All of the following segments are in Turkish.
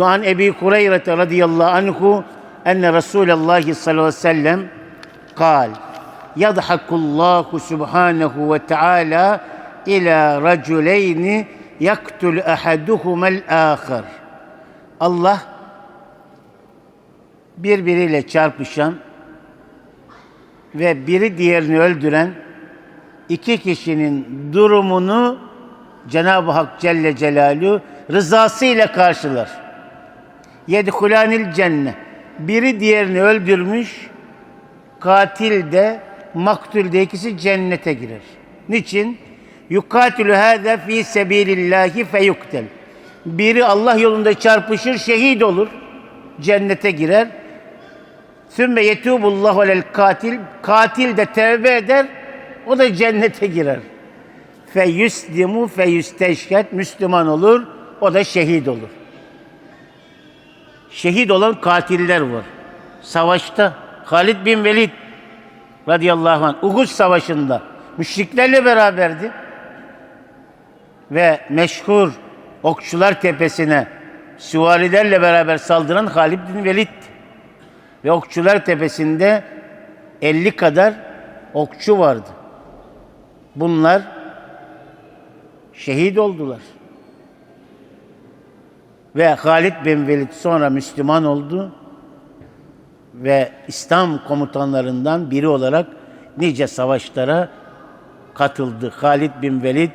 An Ebi Hureyre radıyallahu anhu enne Resulullah sallallahu aleyhi ve sellem kal yadhakullahu subhanahu ve teala ila raculeyni yaktul ahaduhumel ahar Allah birbiriyle çarpışan ve biri diğerini öldüren iki kişinin durumunu Cenab-ı Hak Celle Celaluhu rızasıyla karşılar. Yedhulanil cennet. Biri diğerini öldürmüş, katil de, maktul de ikisi cennete girer. Niçin? Yukatilü hâze fî sebîlillâhi feyuktel. Biri Allah yolunda çarpışır, şehit olur, cennete girer. Sümme yetûbullahu alel katil. Katil de tevbe eder, o da cennete girer. Fe yuslimu fe yüsteşhed. Müslüman olur, o da şehit olur. Şehit olan katiller var. Savaşta Halid bin Velid radıyallahu anh Uhud savaşında müşriklerle beraberdi. Ve meşhur Okçular Tepesi'ne süvarilerle beraber saldıran Halid bin Velid. Ve Okçular Tepesi'nde 50 kadar okçu vardı. Bunlar şehit oldular. Ve Halid bin Velid sonra Müslüman oldu ve İslam komutanlarından biri olarak nice savaşlara katıldı. Halid bin Velid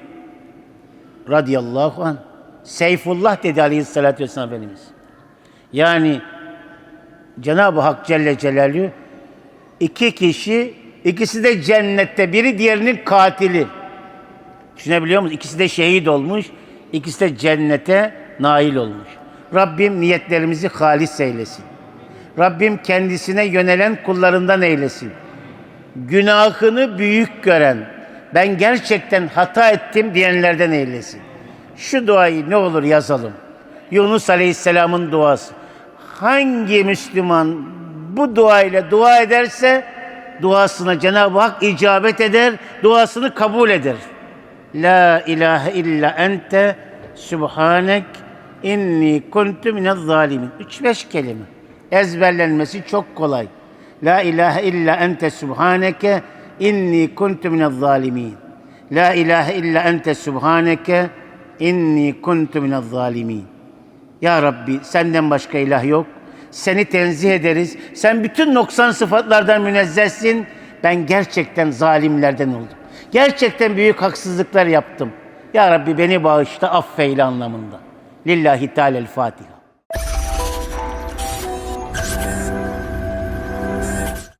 radıyallahu anh. Seyfullah dedi aleyhissalatü vesselam Efendimiz. Yani Cenab-ı Hak Celle Celaluhu iki kişi, ikisi de cennette, biri diğerinin katili. Düşünebiliyor musunuz? İkisi de şehit olmuş, ikisi de cennete nail olmuş. Rabbim niyetlerimizi halis eylesin. Rabbim kendisine yönelen kullarından eylesin. Günahını büyük gören, ben gerçekten hata ettim diyenlerden eylesin. Şu duayı ne olur yazalım. Yunus Aleyhisselam'ın duası. Hangi Müslüman bu duayla dua ederse duasına Cenab-ı Hak icabet eder, duasını kabul eder. La ilahe illa ente subhanek inni kuntu minez zalimin. Üç beş kelime. Ezberlenmesi çok kolay. La ilahe illa ente subhaneke inni kuntu minez zalimin. La ilahe illa ente subhaneke inni kuntu minez zalimin. Ya Rabbi senden başka ilah yok. Seni tenzih ederiz. Sen bütün noksan sıfatlardan münezzehsin. Ben gerçekten zalimlerden oldum. Gerçekten büyük haksızlıklar yaptım. Ya Rabbi beni bağışla affeyle anlamında. لله تعالى الفاتحة.